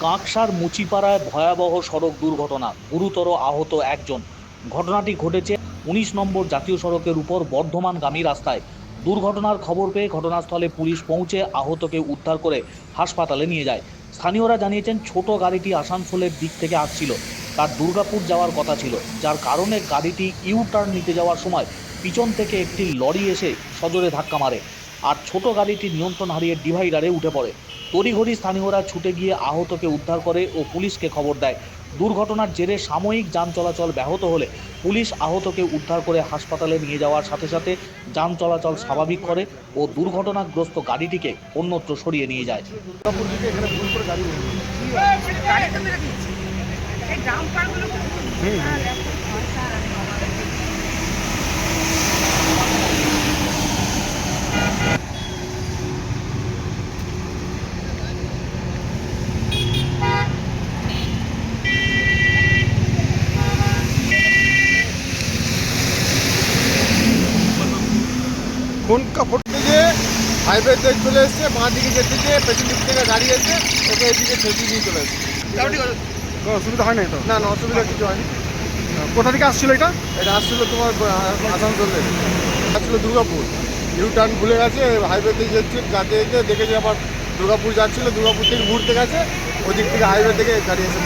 কাঁকসার মুচিপাড়ায় ভয়াবহ সড়ক দুর্ঘটনা, গুরুতর আহত একজন। ঘটনাটি ঘটেছে উনিশ নম্বর জাতীয় সড়কের উপর বর্ধমানগামী রাস্তায়। দুর্ঘটনার খবর পেয়ে ঘটনাস্থলে পুলিশ পৌঁছে আহতকে উদ্ধার করে হাসপাতালে নিয়ে যায়। স্থানীয়রা জানিয়েছেন, ছোট গাড়িটি আসানসোলের দিক থেকে আসছিল। তার দুর্গাপুর যাওয়ার কথা ছিল, যার কারণে গাড়িটি ইউ টার্ন নিতে যাওয়ার সময় পিছন থেকে একটি লরি এসে সজোরে ধাক্কা মারে। আর ছোট গাড়িটি নিয়ন্ত্রণ হারিয়ে ডিভাইডারে উঠে পড়ে। তড়িঘড়ি স্থানীয়রা ছুটে গিয়ে আহতকে উদ্ধার করে ও পুলিশকে খবর দেয়। দুর্ঘটনার জেরে সাময়িক যান চলাচল ব্যাহত হলে পুলিশ আহতকে উদ্ধার করে হাসপাতালে নিয়ে যাওয়ার সাথে সাথে যান চলাচল স্বাভাবিক করে ও দুর্ঘটনাগ্রস্ত গাড়িটিকে অন্যত্র সরিয়ে নিয়ে যায়। দুর্গাপুর থেকে এখানে ভুল করে গাড়ি নিয়ে গাড়িটা মেরে দিয়েছে এই ডাম্পারগুলো কোন কাপড় থেকে হাইওয়ে থেকে চলে এসছে বাঁ দিকে যেতে গিয়ে পেছন দিক থেকে গাড়ি এসে ওকে এদিকে ঠেকিয়ে নিয়ে চলে এসছে। কোনো অসুবিধা হয় না তো? না না অসুবিধা কিছু হয়নি। কোথা থেকে আসছিল এটা? এটা আসছিল তোমার আসানসোল থেকে। আসছিল দুর্গাপুর। ইউ টার্ন ভুলে গেছে হাইওয়েতে যাচ্ছে যাতে যেতে দেখে যে আবার দুর্গাপুর যাচ্ছিল দুর্গাপুর থেকে ঘুরতে গেছে ওদিক থেকে হাইওয়ে থেকে গাড়ি এসে।